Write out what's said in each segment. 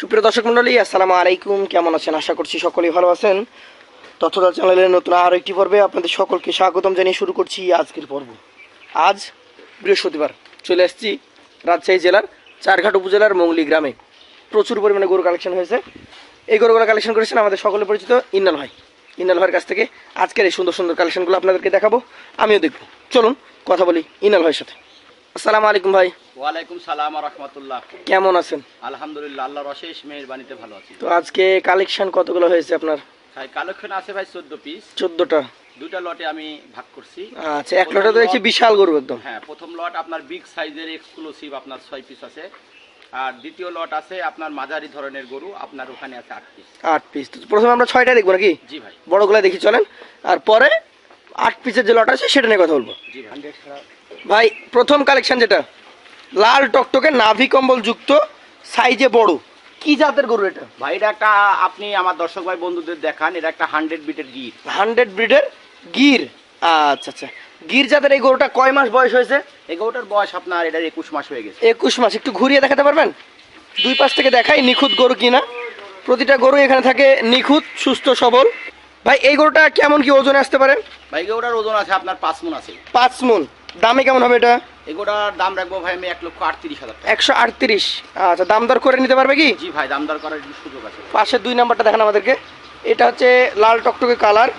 সুপ্রিয় দর্শক মন্ডলী আসসালামু আলাইকুম। কেমন আছেন? আশা করছি সকলেই ভালো আছেন। তথ্যদা চ্যানেলের নতুন আরও একটি পর্বে আপনাদের সকলকে স্বাগতম জানিয়ে শুরু করছি আজকের পর্ব। আজ বৃহস্পতিবার চলে এসেছি রাজশাহী জেলার চারঘাট উপজেলার মঙ্গলি গ্রামে। প্রচুর পরিমাণে গরু কালেকশন হয়েছে। এই গরুগুলো কালেকশন করেছেন আমাদের সকলে পরিচিত ইন্নাল ভাই। ইন্নাল ভাইয়ের কাছ থেকে আজকের এই সুন্দর সুন্দর কালেকশনগুলো আপনাদেরকে দেখাবো, আমিও দেখব। চলুন কথা বলি ইন্নাল ভাইয়ের সাথে। আসসালামু আলাইকুম ভাই। ওয়ালাইকুম সালাম রহমতুল্লাহ। কেমন আছেন? আলহামদুলিল্লাহ আল্লাহর অশেষ মেহেরবানিতে ভালো আছি। তো আজকে কালেকশন কতগুলো হয়েছে আপনার? ভাই কালেকশন আছে ভাই চোদ্দ পিস চোদ্দটা। দুইটা লটে আমি ভাগ করছি। আচ্ছা এক লটা তো দেখছি বিশাল গরু একদম। হ্যাঁ প্রথম লট আপনার বিগ সাইজের এক্সক্লুসিভ আপনার ছয় পিস আছে। আর দ্বিতীয় লট আছে আপনার মাঝারি ধরনের গরু আপনার ওখানে আছে আট পিস আট পিস তো প্রথমে আমরা ছয়টা দেখব নাকি? জি ভাই। বড়গুলো দেখি চলেন। আর পরে আট পিসের যে লট আছে সেটা নিয়ে কথা বলব। জি ভাই। ভাই প্রথম কালেকশন যেটা লাল টকটকে নাভি কম্বল যুক্ত সাইজে বড়। কি জাতের গরু এটা? ভাই এটা একটা আপনি আমার দর্শক ভাই বন্ধুদের দেখান এটা একটা হান্ড্রেড ব্রিডের গির। হান্ড্রেড ব্রিডের গির? আচ্ছা আচ্ছা। গির জাতের এই গরুটা কয় মাস বয়স হয়েছে? এই গরুটার বয়স আপনার এটার একুশ মাস হয়ে গেছে। একুশ মাস একটু ঘুরিয়ে দেখাতে পারবেন? দুই পাশ থেকে দেখাই নিখুঁত গরু কিনা। প্রতিটা গরু এখানে থাকে নিখুঁত সুস্থ সবল। ভাই এই গরুটা কেমন কি ওজনে আসতে পারে? ভাই গরুটার ওজন আছে আপনার পাঁচ মন আছে। পাঁচ মন। দামে কেমন হবে এটা? এই গরুটার দাম রাখব ভাই আমি এক লক্ষ আটত্রিশ হাজার টাকা। একশো আটত্রিশ। আচ্ছা দাম দর করে নিতে পারবে কি? জি ভাই দাম দর করার সুযোগ আছে। পাশের দুই নাম্বারটা দেখান আমাদেরকে। এটা হচ্ছে লাল টকটকে কালার।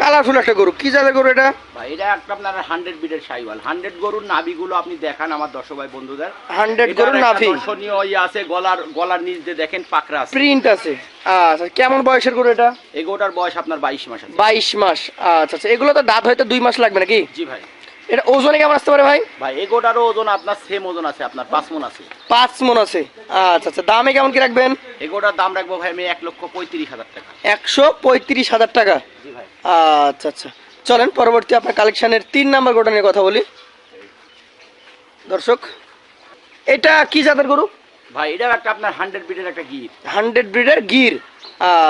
কালারফুল একটা গরু। কি জাতের গরু এটা? ভাই এটা একটা আপনার হান্ড্রেড বিডের সাইওয়াল। হান্ড্রেড গরুর নাভিগুলো আপনি দেখান আমার দর্শক ভাই বন্ধুদের। হান্ড্রেড গরুর নাভি। দর্শনীয় ইয়ে আছে গলার গলার নিচ দিয়ে দেখেন পাকড়া আছে। প্রিন্ট আছে। আচ্ছা কেমন বয়সের গরু এটা? এই গরুটার বয়স আপনার বাইশ মাস বাইশ মাস। আচ্ছা আচ্ছা এগুলো তো দাঁত হয়তো দুই মাস লাগবে নাকি? জি ভাই। এটা ওজনে কেমন আসতে পারে ভাই? ভাই এই ওজন আপনার সেম ওজন আছে আপনার পাঁচ মন আছে। পাঁচ মন আছে। আচ্ছা আচ্ছা দামে কেমন কি রাখবেন? এই দাম রাখব ভাই আমি এক লক্ষ পঁয়ত্রিশ হাজার টাকা। একশো পঁয়ত্রিশ হাজার টাকা? জি ভাই। আচ্ছা আচ্ছা। চলেন পরবর্তী আপনার কালেকশনের তিন নাম্বার গোটা নিয়ে কথা বলি। দর্শক এটা কি জাতের গরু? ভাই এটা একটা আপনার হান্ড্রেড বিডের একটা গির। হান্ড্রেড ব্রিডের গির।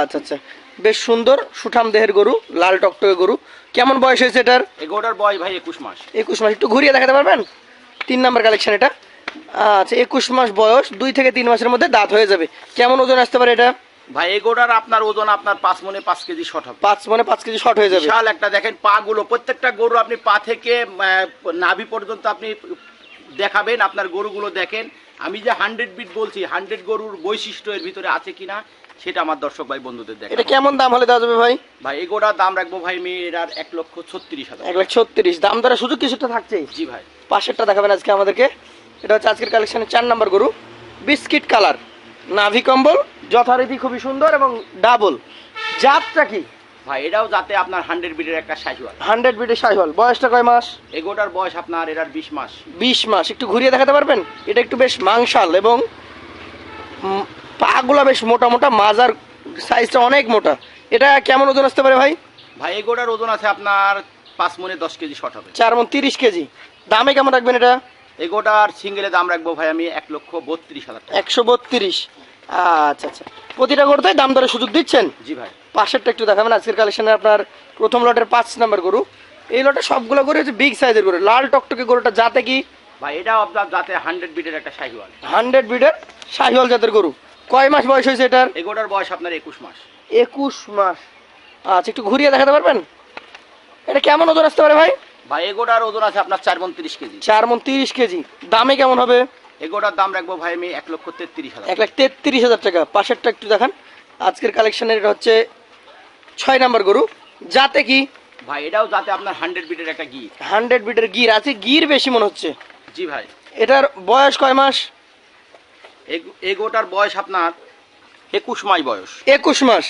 আচ্ছা আচ্ছা। বেশ সুন্দর সুঠাম দেহের গরু লাল টকটকে গরু। কেমন বয়স হয়েছে এটার? এই গরুটার বয়স ভাই একুশ মাস। একুশ মাস। একটু ঘুরিয়ে দেখাতে পারবেন? তিন নাম্বার কালেকশন এটা। আচ্ছা একুশ মাস বয়স দুই থেকে তিন মাসের মধ্যে দাঁত হয়ে যাবে। কেমন ওজন আসতে পারে এটা? ভাই এই গরুটার আপনার ওজন আপনার পাঁচ মনে পাঁচ কেজি শট হবে। পাঁচ মানে পাঁচ কেজি শর্ট হয়ে যাবে। বিশাল একটা দেখেন পা গুলো প্রত্যেকটা গরু আপনি পা থেকে নাভি পর্যন্ত আপনি দেখাবেন আপনার গরুগুলো দেখেন। আমি যে হান্ড্রেড বিট বলছি হান্ড্রেড গরুর বৈশিষ্ট্য এর ভিতরে আছে কিনা সেটা আমার দর্শক ভাই বন্ধুদের দেখেন এটা কেমন দাম হলে দেওয়া যাবে ভাই? ভাই এই গোটার দাম রাখব ভাই মেয়েরার এক লক্ষ ছত্রিশ হাজার। এক লক্ষ ছত্রিশ। দাম ধরে সুযোগ কিছুটা থাকছে? জি ভাই। পাশেরটা দেখাবেন আজকে আমাদেরকে। এটা হচ্ছে আজকের কালেকশনের চার নাম্বার গরু। Biscuit colour. নাভি কম্বল যথারীতি খুবই সুন্দর এবং ডাবল জাতটা কি? ভাই এটাও যাতে আপনার হান্ড্রেড বিটের একটা সাইজওয়াল হান্ড্রেড বিটের সাইহল বয়সটা কয় মাস? এই গোটার বয়স আপনার এটার বিশ মাস। বিশ মাস। একটু ঘুরিয়ে দেখাতে পারবেন? এটা একটু বেশ মাংসাল এবং পাগুলা বেশ মোটা মোটা মাজার সাইজটা অনেক মোটা। এটা কেমন ওজন আসতে পারে ভাই? ভাই এই গোটার ওজন আছে আপনার পাঁচ মনে দশ কেজি শট হবে। চার মন তিরিশ কেজি। দামে কেমন রাখবেন এটা? এই গোটার সিঙ্গেলে দাম রাখব ভাই আমি এক লক্ষ বত্রিশ হাজার একশো বত্রিশ। আচ্ছা আচ্ছা। প্রতিটা গরুতে দাম দরে সুযোগ দিচ্ছেন? জি ভাই। পাশেরটা একটু দেখাবেন আজকের কালেকশনে আপনার প্রথম লটের পাঁচ নাম্বার গরু। এই লটে সবগুলো গরু হচ্ছে বিগ সাইজের গরু। লাল টকটকে গরুটা যাতে কি? ভাই আপনার যাতে হান্ড্রেড বিটের একটা সাইজওয়াল হান্ড্রেড ব্রিডের শাহিওয়াল জাতের গরু। কয় মাস বয়স হয়েছে এটার? এই গোটার বয়স আপনার একুশ মাস। একুশ মাস। আচ্ছা একটু ঘুরিয়ে দেখাতে পারবেন? এটা কেমন ওজন আসতে পারে ভাই? ভাই এগোটার ওজন আছে আপনার চার বত্রিশ কেজি। চার মন তিরিশ কেজি। দামে কেমন হবে? এগোটার দাম রাখব ভাই আমি এক লক্ষ তেত্রিশ হাজার এক লাখ তেত্রিশ হাজার টাকা। পাশেরটা একটু দেখান। আজকের কালেকশনের এটা হচ্ছে ছয় নাম্বার গরু। যাতে কি? ভাই এটাও যাতে আপনার হান্ড্রেড বিটের একটা গির। হান্ড্রেড ব্রিডের গির আছে। গির বেশি মনে হচ্ছে। জি ভাই। এটার বয়স কয় মাস? এগোটার বয়স আপনার একুশ মাস বয়স। একুশ মাস।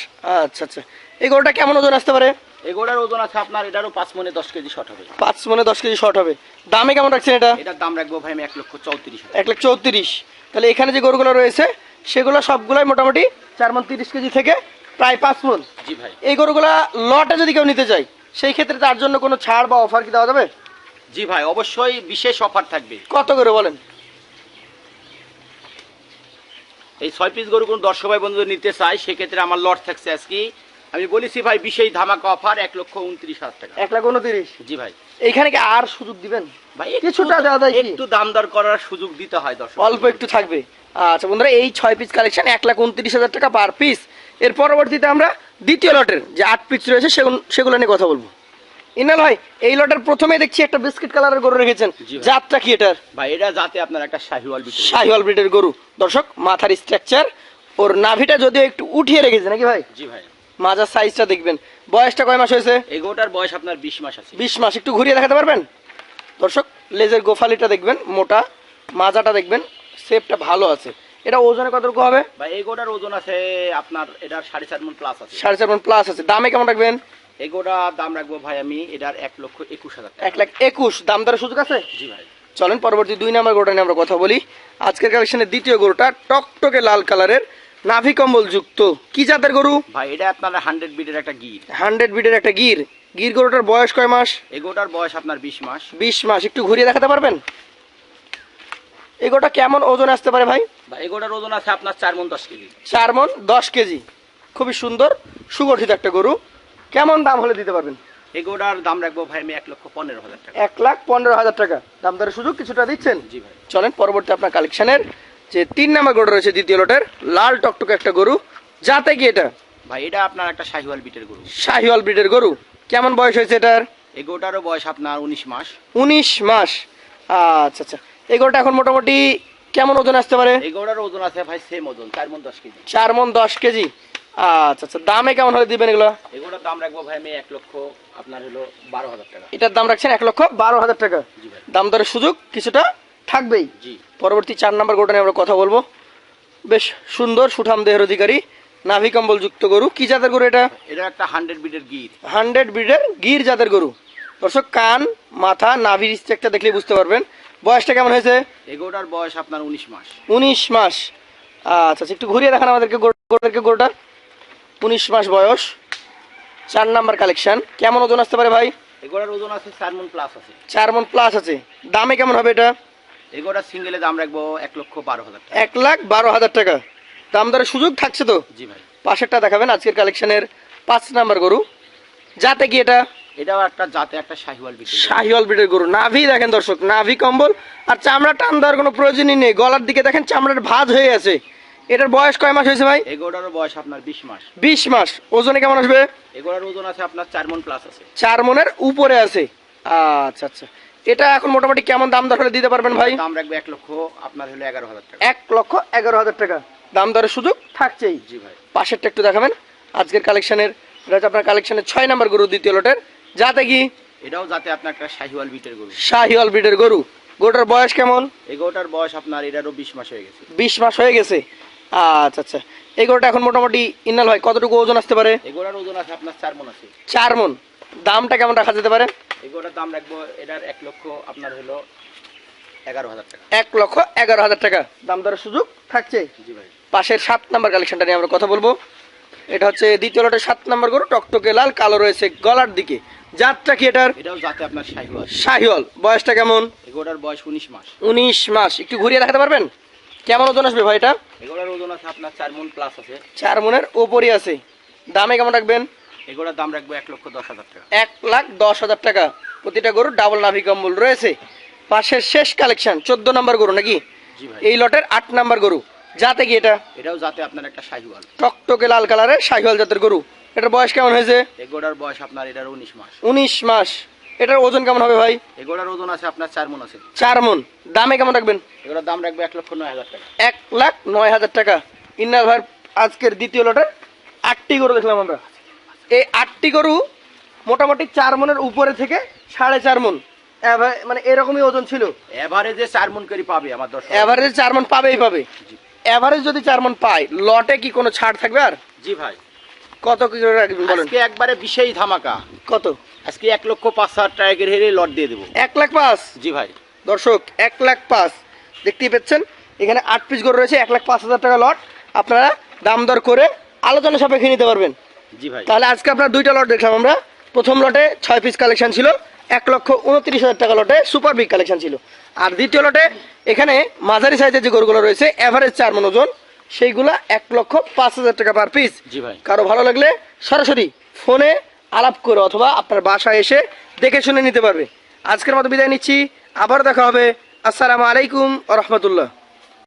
আচ্ছা আচ্ছা। এগোটা কেমন ওজন আসতে পারে? এগোটার ওজন আছে আপনার এটারও পাঁচ মনে দশ কেজি শট হবে। পাঁচ মনে দশ কেজি শর্ট হবে। দামে কেমন রাখছেন এটা? এটার দাম রাখব ভাই আমি এক লক্ষ চৌত্রিশ এক লাখ চৌত্রিশ। তাহলে এখানে যে গরুগুলো রয়েছে সেগুলো সবগুলোই মোটামুটি চার মন তিরিশ কেজি থেকে প্রায় পাঁচ মন। জি ভাই। এই গরুগুলা লটে যদি কেউ নিতে চায় সেই ক্ষেত্রে তার জন্য কোনো ছাড় বা অফার কি দেওয়া যাবে? জি ভাই অবশ্যই বিশেষ অফার থাকবে। কত করে বলেন? এই ছয় পিস গরু কোনো দর্শক ভাই বন্ধু নিতে চাই সেক্ষেত্রে আমার লট থাকছে আজকে আমি বলেছি ভাই বিশেষ ধামাকা অফার এক লক্ষ উনত্রিশ হাজার টাকা। এক লাখ উনত্রিশ? জি ভাই। এখানে কি আর সুযোগ দিবেন? ভাই কিছুটা কি? একটু দাম দর করার সুযোগ দিতে হয় দর্শক। অল্প একটু থাকবে। আচ্ছা বন্ধুরা এই ছয় পিস কালেকশন এক লাখ উনত্রিশ হাজার টাকা পার পিস এর পরবর্তীতে আমরা দ্বিতীয় লটের যে আট পিস রয়েছে সেগুলো নিয়ে কথা বলব। ইনাল ভাই এই লটের প্রথমে দেখছি একটা বিস্কিট কালারের গরু রেখেছেন। জাতটা কি এটার? ভাই এটা যাতে আপনার একটা শাহিওয়াল বিট শাহিওয়াল ব্রিডের গরু। দর্শক মাথার স্ট্রাকচার ওর নাভিটা যদিও একটু উঠিয়ে রেখেছে নাকি ভাই? জি ভাই। মাজার সাইজটা দেখবেন। বয়সটা কয় মাস হয়েছে? এগোটার বয়স আপনার বিশ মাস আছে। বিশ মাস। একটু ঘুরিয়ে দেখাতে পারবেন? দর্শক লেজের গোফালিটা দেখবেন মোটা। মাজাটা দেখবেন শেপটা ভালো আছে। এটা ওজনে কতটুকু হবে? ভাই এগোটার ওজন আছে আপনার এটার সাড়ে চার মন প্লাস আছে। সাড়ে চার মণ প্লাস আছে। দামে কেমন রাখবেন? এই গরুটার দাম রাখব ভাই আমি এটার এক লক্ষ একুশ হাজার এক লাখ একুশ। দাম দরের সুযোগ আছে? জি ভাই। চলেন পরবর্তী দুই নাম্বার গরুটা নিয়ে আমরা কথা বলি। আজকের কালেকশনের দ্বিতীয় গরুটা টকটকে লাল কালারের নাভি কম্বল যুক্ত। কি জাতের গরু? ভাই এটা আপনার হান্ড্রেড বিটের একটা গির। হান্ড্রেড বিটের একটা গির। গির গরুটার বয়স কয় মাস? এই গরুটার বয়স আপনার বিশ মাস। বিশ মাস। একটু ঘুরিয়ে দেখাতে পারবেন? এই গরুটা কেমন ওজন আসতে পারে ভাই? গরুটার ওজন আছে আপনার চার মন দশ কেজি। চার মন দশ কেজি। খুবই সুন্দর সুগঠিত একটা গরু। কেমন দাম হলে দিতে পারবেন? এই গরুটার দাম রাখব ভাই আমি এক লক্ষ পনেরো হাজার টাকা। এক লাখ পনেরো হাজার টাকা। দাম দরের সুযোগ কিছুটা দিচ্ছেন? জি ভাই। চলেন পরবর্তী আপনার কালেকশনের যে তিন নাম্বার গরু রয়েছে দ্বিতীয় লটের। লাল টকটকে একটা গরু। যাতে কি এটা? ভাই এটা আপনার একটা শাহিওয়াল বিটের গরু। শাহিওয়াল ব্রিডের গরু। কেমন বয়স হয়েছে এটার? এই গরুটারও বয়স আপনার উনিশ মাস। উনিশ মাস। আচ্ছা আচ্ছা। এই গরুটা এখন মোটামুটি কেমন ওজন আসতে পারে? এই গরুটার ওজন আছে ভাই সেম ওজন চার মন দশ কেজি। চার মন দশ কেজি। আচ্ছা আচ্ছা। দামে কেমন হলে দিবেন এগুলো? এই গরুটার দাম রাখব ভাই আমি এক লক্ষ আপনার হলো বারো হাজার টাকা। এটার দাম রাখছেন এক লক্ষ বারো হাজার টাকা। দাম দরের সুযোগ কিছুটা থাকবেই। পরবর্তী চার নাম্বার গরুটা নিয়ে আমরা কথা বলব। বেশ সুন্দর সুঠাম দেহের অধিকারী নাভি কম্বল যুক্ত গরু। কি জাতের গরু এটা? এটা একটা হান্ড্রেড বিটের গির। হান্ড্রেড ব্রিডের গির জাতের গরু। দর্শক কান মাথা নাভির স্ট্রাকচার দেখলে বুঝতে পারবেন। বয়সটা কেমন হয়েছে? এগোটার বয়স আপনার উনিশ মাস। উনিশ মাস। আচ্ছা আচ্ছা একটু ঘুরিয়ে দেখান আমাদেরকে গরু- গরুদেরকে গরুটা। উনিশ মাস বয়স। চার নাম্বার কালেকশন কেমন ওজন আসতে পারে ভাই? এগোটার ওজন আছে চার মন প্লাস আছে। চার মন প্লাস আছে। দামে কেমন হবে এটা? সিঙ্গেলে দাম রাখব এক লক্ষ বারো হাজার টাকা। এক লাখ বারো হাজার টাকা। দাম দরের সুযোগ থাকছে তো? জি ভাই। পাশেরটা দেখাবেন আজকের কালেকশনের পাঁচ নাম্বার গরু। যাতে কি এটা? এটাও একটা জাতে একটা শাহিওয়াল বিটের শাহিওয়াল ব্রিডের গরু। নাভি দেখেন দর্শক নাভি কম্বল। আর চামড়া টান দেওয়ার কোনো প্রয়োজনই নেই। গলার দিকে দেখেন চামড়ার ভাঁজ হয়ে আছে। এটার বয়স কয় মাস হয়েছে ভাই? এই গরুটারও বয়স আপনার বিশ মাস। বিশ মাস। ওজনে কেমন আসবে? এই গরুটার ওজন আছে আপনার চার মন প্লাস আছে। চার মনের উপরে আছে। আচ্ছা আচ্ছা। এটা এখন মোটামুটি কেমন দাম দর হলে দিতে পারবেন ভাই? দাম রাখবে এক লক্ষ আপনার হলো এগারো হাজার টাকা। এক লক্ষ এগারো হাজার টাকা। দাম দরের সুযোগ থাকছেই। জি ভাই। পাশেরটা একটু দেখাবেন। আজকের কালেকশনের এটা হচ্ছে আপনার কালেকশনের ছয় নম্বর গরু দ্বিতীয় লটের। যাতে কি এটাও যাতে আপনার একটা শাহিওয়াল বিটের গরু। শাহিওয়াল ব্রিডের গরু। গরুটার বয়স কেমন? এই গরুটার বয়স আপনার এটারও বিশ মাস হয়ে গেছে। বিশ মাস হয়ে গেছে? আচ্ছা আচ্ছা। এই গরুটা এখন মোটামুটি ইন্নাল হয় কতটুকু ওজন আসতে পারে? এই গরুটার ওজন আছে আপনার চার মন আছে। চার মন। দামটা কেমন রাখা যেতে পারে? এই গরুটার দাম রাখব এটার এক লক্ষ আপনার হলো এগারো হাজার টাকা। এক লক্ষ এগারো হাজার টাকা। দাম দরের সুযোগ থাকছে? জি ভাই। পাশের সাত নাম্বার কালেকশনটা নিয়ে আমরা কথা বলব। এটা হচ্ছে দ্বিতীয় লটের সাত নাম্বার গরু টকটকে লাল কালো রয়েছে গলার দিকে। জাতটা কি এটার? এটাও যাতে আপনার শাহিওয়াল। শাহিওয়াল। বয়সটা কেমন? এই গরুটার বয়স উনিশ মাস। উনিশ মাস। একটু ঘুরিয়ে দেখাতে পারবেন? কেমন ওজন আসবে ভাই এটা? এই গরুটার ওজন আছে আপনার চার মন প্লাস আছে। চার মনের ওপরই আছে। দামে কেমন রাখবেন? এই গরুটার দাম রাখব এক লক্ষ দশ হাজার টাকা। এক লাখ দশ হাজার টাকা। প্রতিটা গরু ডাবল নাভি কম্বল রয়েছে। পাশের শেষ কালেকশন চোদ্দ নাম্বার গরু নাকি? এই লটের আট নাম্বার গরু। যাতে কি এটা? এটাও যাতে আপনার একটা শাহিওয়াল। টকটকে লাল কালারের শাহিওয়াল জাতের গরু। এটার বয়স কেমন হয়েছে? এই গরুটার বয়স আপনার এটার উনিশ মাস। উনিশ মাস। এটার ওজন কেমন হবে ভাই? এই গরুটার ওজন আছে আপনার চার মন আছে। চার মন। দামে কেমন রাখবেন? এগুলোর দাম রাখবে এক লক্ষ নয় হাজার টাকা। এক লাখ নয় হাজার টাকা। ইন্নার ভাইয়ের আজকের দ্বিতীয় লটের আটটি গরু দেখলাম আমরা। এই আটটি গরু মোটামুটি চার মনের উপরে থেকে সাড়ে চার মন। মানে এরকমই ওজন ছিল। এভারেজে চার মন করে পাবে আমার দশ এভারেজ চার মন পাবেই পাবে। এভারেজ যদি চার মন পায় লটে কি কোনো ছাড় থাকবে আর? জি ভাই। কত কি করে রাখবেন বলেন? আজকে একবারে বিশেষ ধামাকা। কত? আজকে এক লক্ষ পাঁচ হাজার টাকা হেরে লট দিয়ে দেবো। এক লাখ পাঁচ? জি ভাই। দর্শক এক লাখ পাঁচ। দেখতেই পাচ্ছেন এখানে আট পিস গরু রয়েছে এক লাখ পাঁচ হাজার টাকা লট। আপনারা দাম দর করে আলোচনা সাপেক্ষে নিতে পারবেন। জি ভাই। তাহলে আজকে আপনার দুইটা লট দেখলাম আমরা। প্রথম লটে ছয় পিস কালেকশন ছিল এক লক্ষ উনত্রিশ হাজার টাকা লটে সুপার বিগ কালেকশন ছিল। আর দ্বিতীয় লটে এখানে মাঝারি সাইজের যে গরুগুলো রয়েছে এভারেজ চার মন ওজন সেইগুলা এক লক্ষ পাঁচ হাজার টাকা পার পিস জি ভাই। কারও ভালো লাগলে সরাসরি ফোনে আলাপ করে অথবা আপনার বাসায় এসে দেখে শুনে নিতে পারবে। আজকের মতো বিদায় নিচ্ছি আবার দেখা হবে। আসসালামু আলাইকুম রহমতুল্লাহ।